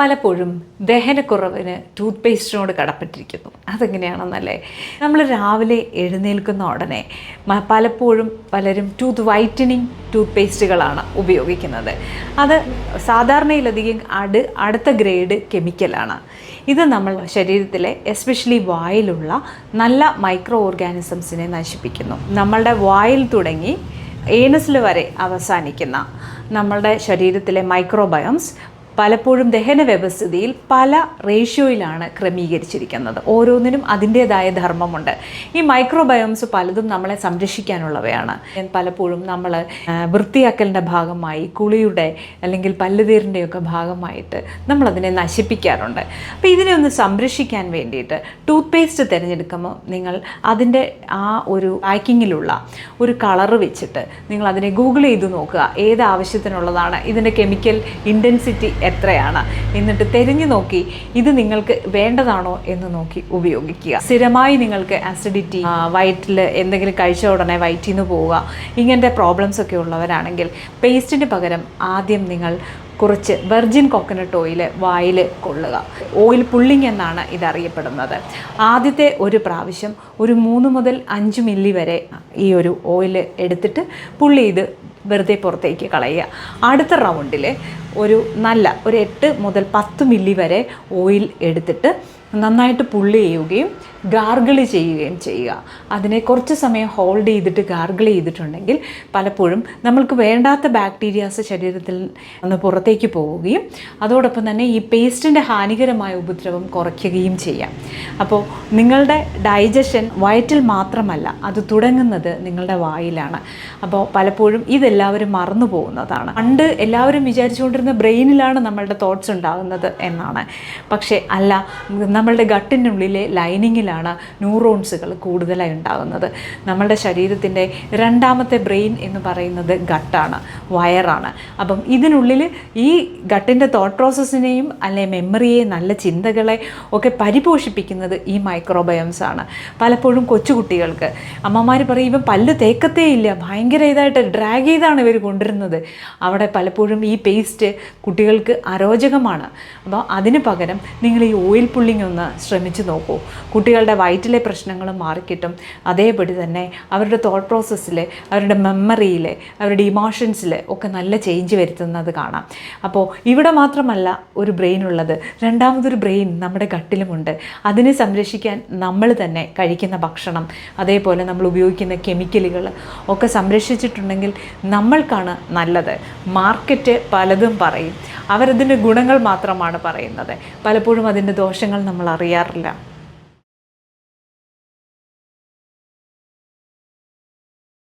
പലപ്പോഴും ദഹനക്കുറവിന് ടൂത്ത് പേസ്റ്റിനോട് കടപ്പെട്ടിരിക്കുന്നു. അതെങ്ങനെയാണെന്നല്ലേ? നമ്മൾ രാവിലെ എഴുന്നേൽക്കുന്ന ഉടനെ പലപ്പോഴും പലരും ടൂത്ത് വൈറ്റനിങ് ടൂത്ത് പേസ്റ്റുകളാണ് ഉപയോഗിക്കുന്നത്. അത് സാധാരണയിലധികം അട് അടുത്ത ഗ്രേഡ് കെമിക്കലാണ് ഇത് നമ്മൾ ശരീരത്തിലെ എസ്പെഷ്യലി വായിലുള്ള നല്ല മൈക്രോ ഓർഗാനിസംസിനെ നശിപ്പിക്കുന്നു. നമ്മളുടെ വായിൽ തുടങ്ങി ഏനസിൽ വരെ അവസാനിക്കുന്ന നമ്മളുടെ ശരീരത്തിലെ മൈക്രോബയോംസ് പലപ്പോഴും ദഹന വ്യവസ്ഥിതിയിൽ പല റേഷ്യോയിലാണ് ക്രമീകരിച്ചിരിക്കുന്നത്. ഓരോന്നിനും അതിന്റേതായ ധർമ്മമുണ്ട്. ഈ മൈക്രോബയോംസ് പലതും നമ്മളെ സംരക്ഷിക്കാനുള്ളവയാണ്. പലപ്പോഴും നമ്മൾ വൃത്തിയാക്കലിന്റെ ഭാഗമായി കുളിയുടെ അല്ലെങ്കിൽ പല്ലുതീറിന്റെയൊക്കെ ഭാഗമായിട്ട് നമ്മളതിനെ നശിപ്പിക്കാറുണ്ട്. അപ്പോൾ ഇതിനെ ഒന്ന് സംരക്ഷിക്കാൻ വേണ്ടിയിട്ട് ടൂത്ത് പേസ്റ്റ് തിരഞ്ഞെടുക്കുമ്പോൾ നിങ്ങൾ അതിന്റെ ആ ഒരു പാക്കിങ്ങിലുള്ള ഒരു കളറ് വെച്ചിട്ട് നിങ്ങൾ അതിനെ ഗൂഗിൾ ചെയ്ത് നോക്കുക. ഏത് ആവശ്യത്തിനുള്ളതാണ്? ഇതിന്റെ കെമിക്കൽ ഇന്റൻസിറ്റി എത്രയാണ്? എന്നിട്ട് തിരിഞ്ഞു നോക്കി ഇത് നിങ്ങൾക്ക് വേണ്ടതാണോ എന്ന് നോക്കി ഉപയോഗിക്കുക. സ്ഥിരമായി നിങ്ങൾക്ക് ആസിഡിറ്റി വയറ്റിൽ എന്തെങ്കിലും കഴിച്ച ഉടനെ വയറ്റിൽ നിന്ന് പോവുക ഇങ്ങനത്തെ പ്രോബ്ലംസ് ഒക്കെ ഉള്ളവരാണെങ്കിൽ പേസ്റ്റിന് പകരം ആദ്യം നിങ്ങൾ കുറച്ച് വെർജിൻ കോക്കനട്ട് ഓയിൽ വായിൽ കൊള്ളുക. ഓയിൽ പുള്ളിങ് എന്നാണ് ഇതറിയപ്പെടുന്നത്. ആദ്യത്തെ ഒരു പ്രാവശ്യം ഒരു മൂന്ന് മുതൽ അഞ്ച് മില്ലി വരെ ഈ ഒരു ഓയിൽ എടുത്തിട്ട് പുള്ളി ഇത് വെറുതെ പുറത്തേക്ക് കളയുക. അടുത്ത റൗണ്ടിൽ ഒരു നല്ല ഒരു എട്ട് മുതൽ പത്ത് മില്ലി വരെ ഓയിൽ എടുത്തിട്ട് നന്നായിട്ട് പുള്ളി ചെയ്യുകയും ഗാർഗിൾ ചെയ്യുകയും ചെയ്യുക. അതിനെ കുറച്ച് സമയം ഹോൾഡ് ചെയ്തിട്ട് ഗാർഗിൾ ചെയ്തിട്ടുണ്ടെങ്കിൽ പലപ്പോഴും നമ്മൾക്ക് വേണ്ടാത്ത ബാക്ടീരിയാസ് ശരീരത്തിൽ നിന്ന് പുറത്തേക്ക് പോവുകയും അതോടൊപ്പം തന്നെ ഈ പേസ്റ്റിന്റെ ഹാനികരമായ ഉപദ്രവം കുറയ്ക്കുകയും ചെയ്യാം. അപ്പോൾ നിങ്ങളുടെ ഡൈജഷൻ വയറ്റിൽ മാത്രമല്ല അത് തുടങ്ങുന്നത് നിങ്ങളുടെ വായിലാണ്. അപ്പോൾ പലപ്പോഴും ഇതെല്ലാവരും മറന്നു പോകുന്നതാണ് പണ്ട് എല്ലാവരും വിചാരിച്ചുകൊണ്ടിരുന്ന ബ്രെയിനിലാണ് നമ്മളുടെ തോട്ട്സ് ഉണ്ടാകുന്നത് എന്നാണ്. പക്ഷേ അല്ല നമ്മളുടെ ഗട്ടിന്റെ ഉള്ളിലെ ലൈനിങ്ങിലാണ് ന്യൂറോൺസുകൾ കൂടുതലായി ഉണ്ടാകുന്നത്. നമ്മളുടെ ശരീരത്തിന്റെ രണ്ടാമത്തെ ബ്രെയിൻ എന്ന് പറയുന്നത് ഗട്ടാണ് വയറാണ് അപ്പം ഇതിനുള്ളിൽ ഈ ഗട്ടിന്റെ തോട്ട് പ്രോസസ്സിനെയും അല്ലെ മെമ്മറിയെ നല്ല ചിന്തകളെ ഒക്കെ പരിപോഷിപ്പിക്കുന്നത് ഈ മൈക്രോബയോംസ് ആണ്. പലപ്പോഴും കൊച്ചുകുട്ടികൾക്ക്. അമ്മമാർ പറയും ഇവ പല്ല് തേക്കത്തേ ഇല്ല. ഭയങ്കര ഇതായിട്ട് ഡ്രാഗ് ചെയ്താണ് ഇവർ കൊണ്ടുവരുന്നത്. അവിടെ പലപ്പോഴും ഈ പേസ്റ്റ് കുട്ടികൾക്ക് അരോചകമാണ്. അപ്പോൾ അതിന് പകരം നിങ്ങൾ ഈ ഓയിൽ പുള്ളിങ് ഒന്ന് ശ്രമിച്ചു നോക്കൂ. കുട്ടികളുടെ വയറ്റിലെ പ്രശ്നങ്ങൾ മാറിക്കിട്ടും. അതേപടി തന്നെ അവരുടെ തോട്ട് പ്രോസസ്സിൽ അവരുടെ മെമ്മറിയിൽ അവരുടെ ഇമോഷൻസിൽ ഒക്കെ നല്ല ചേഞ്ച് വരുത്തുന്നത് കാണാം. അപ്പോൾ ഇവിടെ മാത്രമല്ല ഒരു ബ്രെയിൻ ഉള്ളത്. രണ്ടാമതൊരു ബ്രെയിൻ നമ്മുടെ ഗട്ടിലുമുണ്ട്. അതിനെ സംരക്ഷിക്കാൻ നമ്മൾ തന്നെ കഴിക്കുന്ന ഭക്ഷണം അതേപോലെ നമ്മൾ ഉപയോഗിക്കുന്ന കെമിക്കലുകൾ ഒക്കെ സംരക്ഷിച്ചിട്ടുണ്ടെങ്കിൽ നമ്മൾക്കാണ് നല്ലത്. മാർക്കറ്റ് പലതും പറയും. അവരതിന്റെ ഗുണങ്ങൾ മാത്രമാണ് പറയുന്നത്. പലപ്പോഴും അതിന്റെ ദോഷങ്ങൾ നമ്മൾ അറിയാറില്ല.